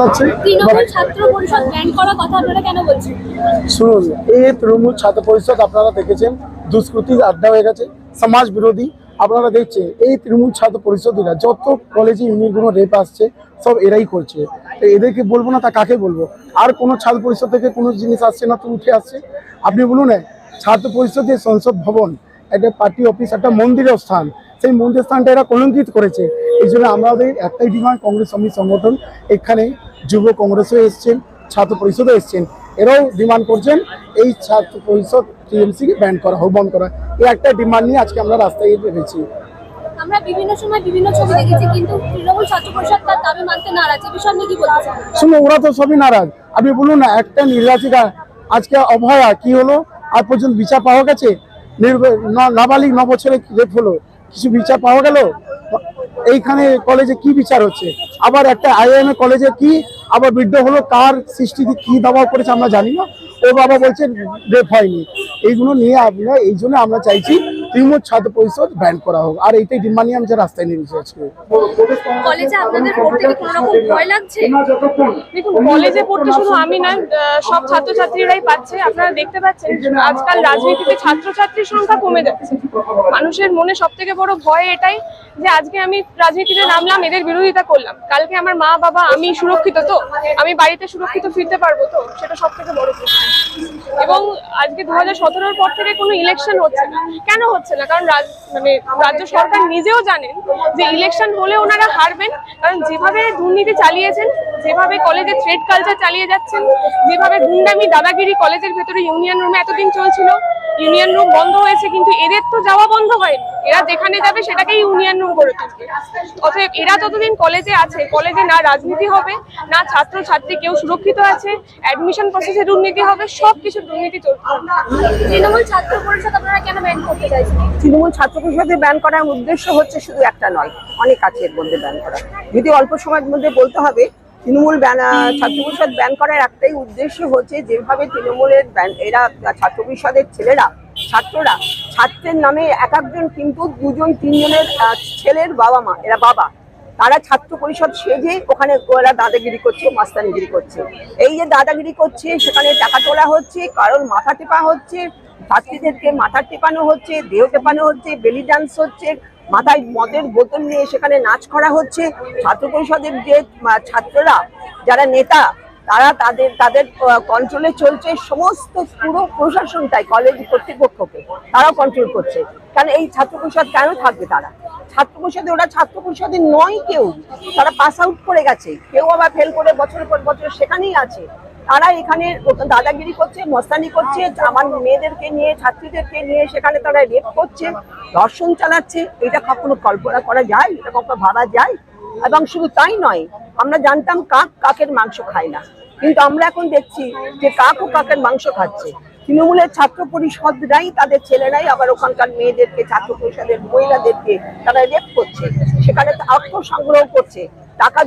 লাগছে ছাত্র পরিষদ ব্যান করার কথা আপনারা কেন বলছেন? শুনুন এই তৃণমূল ছাত্র পরিষদ আপনারা দেখেছেন দুষ্কৃতি আড্ডা হয়ে গেছে সমাজ বিরোধী। আপনারা দেখছেন এই তৃণমূল ছাত্র পরিষদীরা যত কলেজে ইউনিয়নগুলো রেপ আসছে সব এরাই করছে। এদেরকে বলব না তা কাকে বলব? আর কোনো ছাত্র পরিষদ থেকে কোনো জিনিস আসছে না তো উঠে আসছে? আপনি বলুন ছাত্র পরিষদ যে সংসদ ভবন একটা পার্টি অফিস একটা মন্দিরের স্থান সেই মন্দির স্থানটা এরা কলঙ্কিত করেছে। এই জন্য আমাদের একটাই ডিমান্ড কংগ্রেস সমিতি সংগঠন এখানে যুব কংগ্রেসও এসছেন ছাত্র পরিষদও এসছেন। এরাও ডিমান্ড করছেন এই ছাত্র পরিষদ টিএমসিকে ব্যান করা হোক বন্ধ করা। এই একটা ডিমান্ড নিয়ে আজকে আমরা রাস্তায় বেরিয়েছি আমরা বিভিন্ন সময় বিভিন্ন ছবি দেখেছি কিন্তু তৃণমূল ছাত্র পরিষদ তার দাবি মানতে নারাজ। এ বিষয়ে আপনি কি বলতে চান? শুনুন ওরা তো সবই নারাজ। আপনি বলুন না একটা নির্বাচিকা আজকে অভয়া কি হলো? আর পর্যন্ত বিচার পাওয়া গেছে? নাবালিক ন বছরে রেপ হলো? কিছু বিচার পাওয়া গেল? এইখানে কলেজে কি বিচার হচ্ছে? আবার একটা আইএম এ কলেজে কি? আবার বৃদ্ধ হলো, কার সৃষ্টিতে কি দাবা করেছে আমরা জানি না। ও বাবা বলছে, রেপ হয়নি। এইগুলো নিয়ে আমরা এই জন্য আমরা চাইছি তৃণমূল ছাত্র পরিষদ ব্যান করা হোক। আর এইটাই ডিমান্ড নিয়ে আমি যে রাস্তায় নেমেছি আজকে। কলেজে আপনাদের পড়তে কি কোনো রকম ভয় লাগছে? দেখুন কলেজে পড়তে শুধু আমি নয় সব ছাত্রছাত্রীরাই পাচ্ছে। আপনারা দেখতে পাচ্ছেন আজকাল রাজনীতিতে ছাত্রছাত্রীর সংখ্যা কমে যাচ্ছে। মানুষের মনে সব থেকে বড় ভয় এটাই যে আজকে আমি রাজনীতিতে নামলাম এদের বিরোধিতা করলাম। কালকে আমার মা বাবা আমি সুরক্ষিত তো? আমি বাড়িতে সুরক্ষিত ফিরতে পারব তো? সেটা সব থেকে বড় প্রশ্ন। এবং আজকে দু হাজার সতেরোর পর থেকে কোনো ইলেকশন হচ্ছে না। কেন হচ্ছে? না। কারণ মানে রাজ্য সরকার নিজেও জানেন যে ইলেকশন হলে ওনারা হারবেন। কারণ যেভাবে দুর্নীতি চালিয়েছেন, যেভাবে কলেজে থ্রেড কালচার চালিয়ে যাচ্ছেন, যেভাবে গুন্ডামি, দাদাগিরি কলেজের ভেতরে ইউনিয়ন রুমে এতদিন চলছিল ইউনিয়ন রুম বন্ধ হয়েছে কিন্তু এদের তো যাওয়া বন্ধ হয়নি। এরা যেখানে যাবে সেটাকেই ইউনিয়ন রুম করে তুলবে। অতএব এরা যতদিন কলেজে আছে কলেজে না রাজনীতি হবে না ছাত্র ছাত্রী কেউ সুরক্ষিত আছে অ্যাডমিশন প্রসেসে দুর্নীতি হবে সব কিছু দুর্নীতি চলছে তৃণমূল ছাত্র পরিষদ আপনারা কেন ব্যান করতে চাইছেন? তৃণমূল ছাত্র পরিষদে ব্যান করার উদ্দেশ্য হচ্ছে শুধু একটা নয় অনেক আছে এর মধ্যে ব্যান করা। যদি অল্প সময়ের মধ্যে বলতে হবে তৃণমূল ছাত্র পরিষদ ব্যান করার একটাই উদ্দেশ্য হচ্ছে যেভাবে তৃণমূলের এরা ছাত্র পরিষদের ছেলেরা, ছাত্ররা, ছাত্রের নামে এক একজন কিন্তু দুজন, তিনজনের ছেলের বাবা মা, এরা বাবা। তারা ছাত্র পরিষদ সেজে ওখানে ওরা দাদাগিরি করছে, মাস্তানিগিরি করছে। এই যে দাদাগিরি করছে, সেখানে টাকা তোলা হচ্ছে, কারোর মাথা টেপা হচ্ছে ছাত্রীদেরকে মাথা টেপানো হচ্ছে, দেহ টেপানো হচ্ছে বেলি ডান্স হচ্ছে, মাথায় মদের বোতল নিয়ে সেখানে নাচ করা হচ্ছে। ছাত্র পরিষদের যে ছাত্ররা, যারা নেতা, তারা তাদের তাদের কন্ট্রোলে চলছে সমস্ত পুরো প্রশাসনটাই কলেজ কর্তৃপক্ষকে, তারাও কন্ট্রোল করছে। কারণ এই ছাত্র পরিষদ কেন থাকবে তারা? ছাত্র পরিষদে, ওরা ছাত্র পরিষদে নয় কেউ। তারা পাস আউট করে গেছে। কেউ আবার ফেল করে বছরের পর বছর সেখানেই আছে। তারা এখানে দাদাগিরি করছে, মস্তানি করছে, আমার মেয়েদেরকে নিয়ে, ছাত্রীদেরকে নিয়ে সেখানে তারা রেপ করছে, ধর্ষণ চালাচ্ছে। এটা কখনো কল্পনা করা যায়, এটা কখনো ভাবা যায়। এবং শুধু তাই নয়, আমরা জানতাম কাক কাকের মাংস খায় না। কিন্তু আমরা এখন দেখছি যে কাক ও কাকের মাংস খাচ্ছে। তৃণমূলের ছাত্র পরিষদরাই তাদের ছেলেরাই আবার ওখানকার মেয়েদেরকে, ছাত্র পরিষদের মহিলাদেরকে তারা রেপ করছে। সেখানে অর্থ সংগ্রহ করছে। টাকা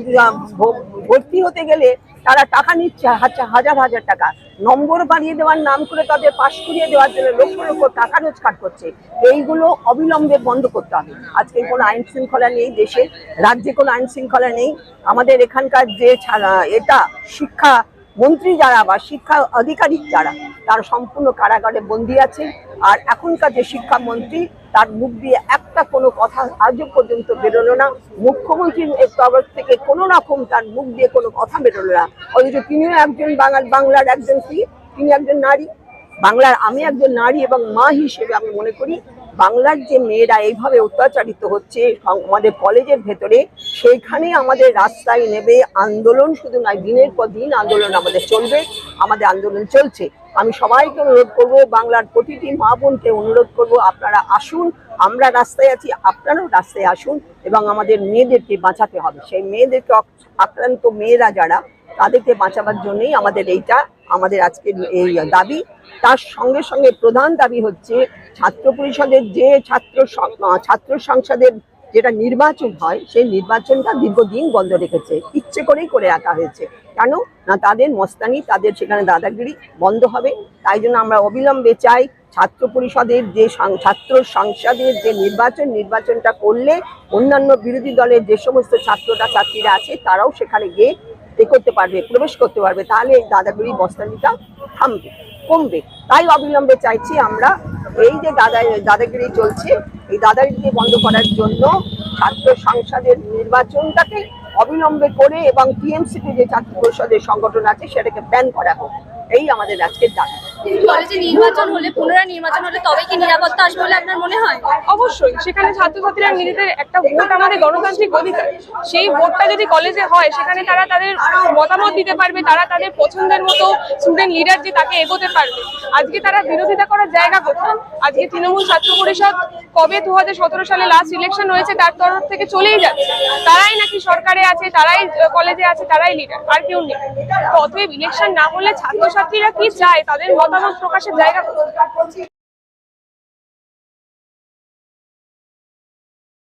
ভর্তি হতে গেলে তারা টাকা নিচ্ছে হাজার হাজার টাকা। নম্বর বাড়িয়ে দেওয়ার নাম করে তাদের পাশ করিয়ে দেওয়ার জন্য লক্ষ লক্ষ টাকা রোজগার করছে। এইগুলো অবিলম্বে বন্ধ করতে হবে। আজকে কোনো আইন শৃঙ্খলা নেই দেশে, রাজ্যে কোনো আইন শৃঙ্খলা নেই। আমাদের এখানকার যে এটা শিক্ষা মন্ত্রী যারা বা শিক্ষা আধিকারিক যারা, তারা সম্পূর্ণ কারাগারে বন্দী আছে। আর এখনকার যে শিক্ষামন্ত্রী তার মুখ দিয়ে একটা কোনো কথা আজও পর্যন্ত বেরোলো না। মুখ্যমন্ত্রীর তরফ থেকে কোনো রকম তার মুখ দিয়ে কোনো কথা বেরোলো না। অথচ তিনিও একজন বাঙাল বাংলার একজন কি তিনি একজন নারী। বাংলার আমি একজন নারী এবং মা হিসেবে আমি মনে করি, বাংলার যে মেয়েরা এইভাবে অত্যাচারিত হচ্ছে আমাদের কলেজের ভেতরে, সেইখানে আমাদের রাস্তায় নেবে আন্দোলন শুধু নয়, দিনের পর দিন আন্দোলন আমাদের চলবে, আমাদের আন্দোলন চলছে। আমি সবাইকে অনুরোধ করব, বাংলার প্রতিটি মা বোনকে অনুরোধ করব, আপনারা আসুন, আমরা রাস্তায় আছি, আপনারাও রাস্তায় আসুন এবং আমাদের মেয়েদেরকে বাঁচাতে হবে। সেই মেয়েদেরকে আক্রান্ত মেয়েরা যারা, তাদেরকে বাঁচাবার জন্যই আমাদের এইটা, আমাদের আজকের এই দাবি। তার সঙ্গে সঙ্গে প্রধান দাবি হচ্ছে, ছাত্র পরিষদের যে ছাত্র ছাত্র সংসদের যেটা নির্বাচন হয়, সেই নির্বাচনটা দীর্ঘদিন বন্ধ রেখেছে। ইচ্ছে করেই করে রাখা হয়েছে। কেন? না, তাদের মস্তানি, তাদের সেখানে দাদাগিরি বন্ধ হবে। তাই জন্য আমরা অবিলম্বে চাই ছাত্র পরিষদের যে ছাত্র সংসদের যে নির্বাচন, নির্বাচনটা করলে অন্যান্য বিরোধী দলের যে সমস্ত ছাত্ররা, ছাত্রীরা আছে, তারাও সেখানে গিয়ে এ করতে পারবে, প্রবেশ করতে পারবে। তাহলে এই দাদাগিরি বস্তানিটা থামবে। কমবে। তাই অবিলম্বে চাইছি আমরা এই যে দাদা দাদাগিরি চলছে, এই দাদাগিরিকে বন্ধ করার জন্য ছাত্র সংসদের নির্বাচনটাকে অবিলম্বে করে এবং টিএমসিতে যে ছাত্র পরিষদের সংগঠন আছে, সেটাকে ব্যান করা হোক। এই আমাদের আজকের দাবি। কলেজে নির্বাচন হলে পুনরায় নির্বাচন হলে তবে কি নিরাপত্তা আসবে বলে আপনার মনে হয়? অবশ্যই। সেখানে ছাত্রছাত্রীরা নিজেদের একটা ভোট, আমাদের গণতান্ত্রিক অধিকার। সেই ভোটটা যদি কলেজে হয়, সেখানে তারা তাদের মতামত দিতে পারবে, তারা তাদের পছন্দের মতো স্টুডেন্ট লিডার যে তাকে এগোতে পারবে। আজকে তারা বিরোধিতা করার জায়গা কোথায়? আজকে তৃণমূল ছাত্র পরিষদ কবে দু হাজার সতেরো সালে লাস্ট ইলেকশন হয়েছে, তার তরফ থেকে চলেই যাচ্ছে। তারাই নাকি সরকারে আছে, তারাই কলেজে আছে, তারাই লিডার আর কেউ নেই। অতএব ইলেকশন না হলে ছাত্রছাত্রীরা কি চায়? তাদের মতামত প্রকাশের জায়গা